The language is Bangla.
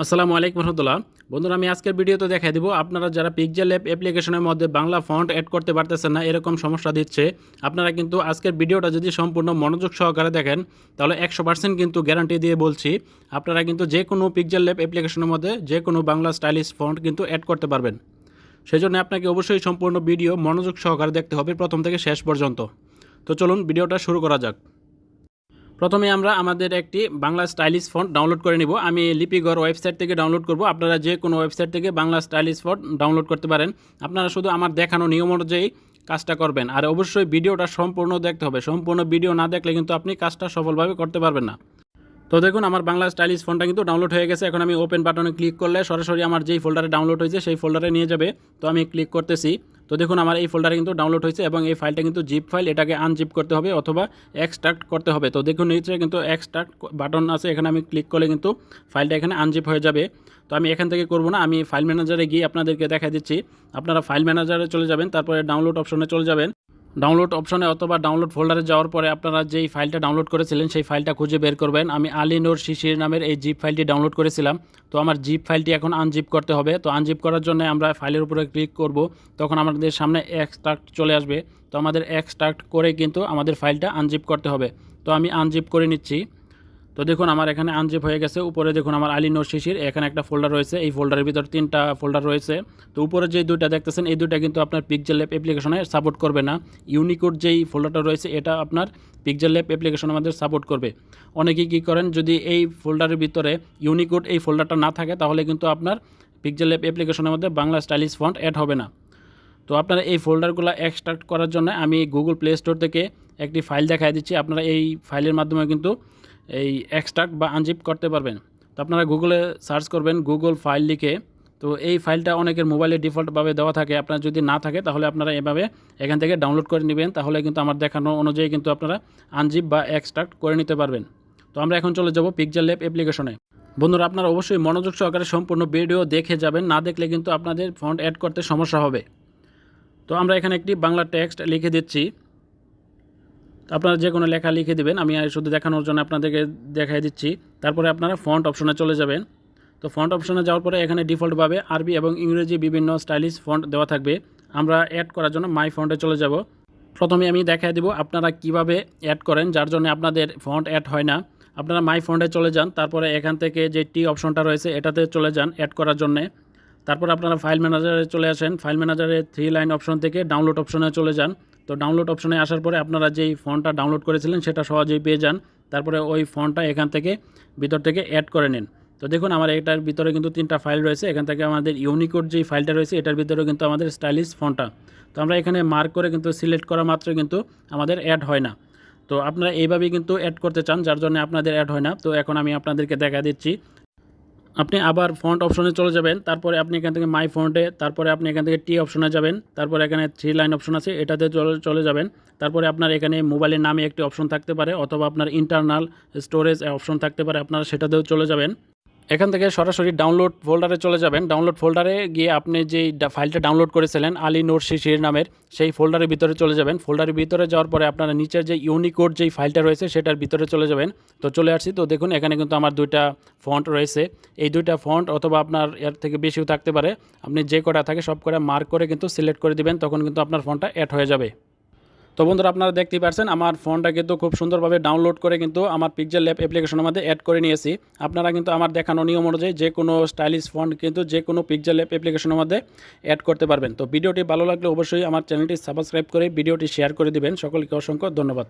আসসালামু আলাইকুম রহমতুল্লাহ। বন্ধুরা, আমি আজকের ভিডিওতে দেখাই দিব, আপনারা যারা পিকজেল অ্যাপ অ্যাপ্লিকেশনের মধ্যে বাংলা ফন্ট অ্যাড করতে পারতেছেন না, এরকম সমস্যা দিচ্ছে, আপনারা কিন্তু আজকের ভিডিওটা যদি সম্পূর্ণ মনোযোগ সহকারে দেখেন, তাহলে একশো পার্সেন্ট কিন্তু গ্যারান্টি দিয়ে বলছি, আপনারা কিন্তু যে কোনো পিকজেল অ্যাপ অ্যাপ্লিকেশনের মধ্যে যে কোনো বাংলা স্টাইলিশ ফন্ট কিন্তু অ্যাড করতে পারবেন। সেই জন্য আপনাকে অবশ্যই সম্পূর্ণ ভিডিও মনোযোগ সহকারে দেখতে হবে প্রথম থেকে শেষ পর্যন্ত। তো চলুন, ভিডিওটা শুরু করা যাক। প্রথমে আমরা আমাদের একটি বাংলা স্টাইলিশ ফন্ট ডাউনলোড করে নিব। আমি লিপিগড় ওয়েবসাইট থেকে ডাউনলোড করব। আপনারা যে কোনো ওয়েবসাইট থেকে বাংলা স্টাইলিশ ফন্ট ডাউনলোড করতে পারেন। আপনারা শুধু আমার দেখানো নিয়ম অনুযায়ী কাজটা করবেন। আর অবশ্যই ভিডিওটা সম্পূর্ণ দেখতে হবে। সম্পূর্ণ ভিডিও না দেখলে কিন্তু আপনি কাজটা সফলভাবে করতে পারবেন না। তো দেখুন, আমার বাংলা স্টাইলিশ ফোনটা কিন্তু ডাউনলোড হয়ে গেছে। এখন আমি ওপেন বাটনে ক্লিক করলে সরাসরি আমার যেই ফোল্ডারে ডাউনলোড হয়েছে, সেই ফোল্ডারে নিয়ে যাবে। তো আমি ক্লিক করতেছি। তো দেখুন, আমার এই ফোল্ডারে কিন্তু ডাউনলোড হয়েছে এবং এই ফাইলটা কিন্তু জিপ ফাইল এটাকে আনজিপ করতে হবে অথবা এক্সট্রাক্ট করতে হবে। তো দেখুন, নিচে কিন্তু এক্সট্রাক্ট বাটন আছে, এখানে আমি ক্লিক করলে কিন্তু ফাইলটা এখানে আনজিপ হয়ে যাবে। তো আমি এখান থেকে করব না, আমি ফাইল ম্যানেজারে গিয়ে আপনাদেরকে দেখা দিচ্ছি। আপনারা ফাইল ম্যানেজারে চলে যাবেন, তারপরে ডাউনলোড অপশনে চলে যাবেন। ডাউনলোড অপশনে অথবা ডাউনলোড ফোল্ডারে যাওয়ার পরে আপনারা যেই ফাইলটা ডাউনলোড করেছিলেন, সেই ফাইলটা খুঁজে বের করবেন। আমি আলিনোর শিশির নামের এই জিপ ফাইলটি ডাউনলোড করেছিলাম। তো আমার জিপ ফাইলটি এখন আনজিপ করতে হবে। তো আনজিপ করার জন্য আমরা ফাইলের উপরে ক্লিক করব। তখন আমাদের সামনে এক্সট্রাক্ট চলে আসবে। তো আমাদের এক্সট্রাক্ট করে কিন্তু আমাদের ফাইলটা আনজিপ করতে হবে। তো আমি আনজিপ করে নিচ্ছি। তো দেখুন, আমার এখানে আনজিপ হয়ে গেছে। উপরে দেখুন, আমার আলিনোর শিশির, এখানে একটা ফোল্ডার রয়েছে। এই ফোল্ডারের ভিতর তিনটা ফোল্ডার রয়েছে। তো উপরে যে দুইটা দেখতেছেন, এই দুইটা কিন্তু আপনার পিকজেল ল্যাব অ্যাপ্লিকেশনে সাপোর্ট করবে না। ইউনিকোড যেই ফোল্ডারটা রয়েছে, এটা আপনার পিকজেল ল্যাব অ্যাপ্লিকেশন আমাদের সাপোর্ট করবে। অনেকেই কী করেন, যদি এই ফোল্ডারের ভিতরে ইউনিকোড এই ফোল্ডারটা না থাকে, তাহলে কিন্তু আপনার পিকজেল ল্যাব অ্যাপ্লিকেশনের মধ্যে বাংলা স্টাইলিশ ফন্ট অ্যাড হবে না। তো আপনারা এই ফোল্ডারগুলো এক্সট্রাক্ট করার জন্য আমি গুগল প্লে স্টোর থেকে একটি ফাইল দেখাই দিচ্ছি। আপনারা এই ফাইলের মাধ্যমে কিন্তু এই এক্সট্রাক্ট বা আনজিপ করতে পারবেন। তো আপনারা গুগলে সার্চ করবেন গুগল ফাইল লিখে। তো এই ফাইলটা অনেকের মোবাইলে ডিফল্টভাবে দেওয়া থাকে। আপনার যদি না থাকে, তাহলে আপনারা এভাবে এখান থেকে ডাউনলোড করে নেবেন। তাহলে কিন্তু আমার দেখানো অনুযায়ী কিন্তু আপনারা আনজিপ বা এক্সট্রাক্ট করে নিতে পারবেন। তো আমরা এখন চলে যাব পিকচার ল্যাব অ্যাপ্লিকেশনে বন্ধুরা, আপনারা অবশ্যই মনোযোগ সহকারে সম্পূর্ণ ভিডিও দেখে যাবেন। না দেখলে কিন্তু আপনাদের ফন্ট অ্যাড করতে সমস্যা হবে। তো আমরা এখানে একটি বাংলা টেক্সট লিখে দিচ্ছি। আপনারা যে কোনো লেখা লিখে দেবেন। আমি শুধু দেখানোর জন্য আপনাদেরকে দেখাই দিচ্ছি। তারপরে আপনারা ফন্ট অপশনে চলে যাবেন। তো ফন্ট অপশনে যাওয়ার পরে এখানে ডিফল্টভাবে আরবি এবং ইংরেজি বিভিন্ন স্টাইলিশ ফন্ট দেওয়া থাকবে। আমরা অ্যাড করার জন্য মাই ফন্টে চলে যাব। প্রথমে আমি দেখাই দিব আপনারা কীভাবে অ্যাড করেন, যার জন্য আপনাদের ফন্ট অ্যাড হয় না। আপনারা মাই ফন্টে চলে যান, তারপরে এখান থেকে যে টি অপশনটা রয়েছে, এটাতে চলে যান অ্যাড করার জন্যে। তারপর আপনারা ফাইল ম্যানেজারে চলে আসেন। ফাইল ম্যানেজারে থ্রি লাইন অপশন থেকে ডাউনলোড অপশনে চলে যান। তো ডাউনলোড অপশনে আসার পরে আপনারা যেই ফোনটা ডাউনলোড করেছিলেন, সেটা সহজেই পেয়ে যান। তারপরে ওই ফোনটা এখান থেকে, ভিতর থেকে অ্যাড করে নিন। তো দেখুন, আমার এটার ভিতরে কিন্তু তিনটা ফাইল রয়েছে। এখান থেকে আমাদের ইউনিকোড যেই ফাইলটা রয়েছে, এটার ভিতরেও কিন্তু আমাদের স্টাইলিশ ফোনটা। তো আমরা এখানে মার্ক করে কিন্তু সিলেক্ট করা মাত্র কিন্তু আমাদের অ্যাড হয় না। তো আপনারা এইভাবেই কিন্তু অ্যাড করতে চান, যার জন্য আপনাদের অ্যাড হয় না। তো এখন আমি আপনাদেরকে দেখা দিচ্ছি। আপনি আবার ফন্ট অপশনে চলে যাবেন, তারপরে আপনি এখান থেকে মাই ফন্টে, তারপরে আপনি এখান থেকে টি অপশনে যাবেন, তারপরে এখানে থ্রি লাইন অপশন আছে, এটাতে চলে চলে যাবেন। তারপরে আপনার এখানে মোবাইলের নামে একটি অপশন থাকতে পারে, অথবা আপনার ইন্টারনাল স্টোরেজ অপশন থাকতে পারে, আপনারা সেটাতেও চলে যাবেন। এখান থেকে সরাসরি ডাউনলোড ফোল্ডারে চলে যাবেন। ডাউনলোড ফোল্ডারে গিয়ে আপনি যেই ফাইলটা ডাউনলোড করেছিলেন, আলী নোর শিশির নামের, সেই ফোল্ডারের ভিতরে চলে যাবেন। ফোল্ডারের ভিতরে যাওয়ার পরে আপনারা নিচের যে ইউনিকোড যেই ফাইলটা রয়েছে, সেটার ভিতরে চলে যাবেন। তো চলে আসছি। তো দেখুন, এখানে কিন্তু আমার দুইটা ফন্ট রয়েছে। এই দুইটা ফন্ট অথবা আপনার এর থেকে বেশিও থাকতে পারে। আপনি যে কটা থাকে সব করে মার্ক করে কিন্তু সিলেক্ট করে দিবেন, তখন কিন্তু আপনার ফোনটা অ্যাড হয়ে যাবে। তো বন্ধুরা আপনারা দেখতেই পারছেন, আমার ফোনটা কিন্তু খুব সুন্দরভাবে ডাউনলোড করে কিন্তু আমার পিকচার ল্যাব অ্যাপ্লিকেশনের মধ্যে অ্যাড করে নিয়েছি। আপনারা কিন্তু আমার দেখানো নিয়ম অনুযায়ী যে কোনো স্টাইলিশ ফোন কিন্তু যে কোনো পিকচার ল্যাব অ্যাপ্লিকেশনের মধ্যে অ্যাড করতে পারবেন। তো ভিডিওটি ভালো লাগলে অবশ্যই আমার চ্যানেলটি সাবস্ক্রাইব করে ভিডিওটি শেয়ার করে দিবেন। সকলকে অসংখ্য ধন্যবাদ।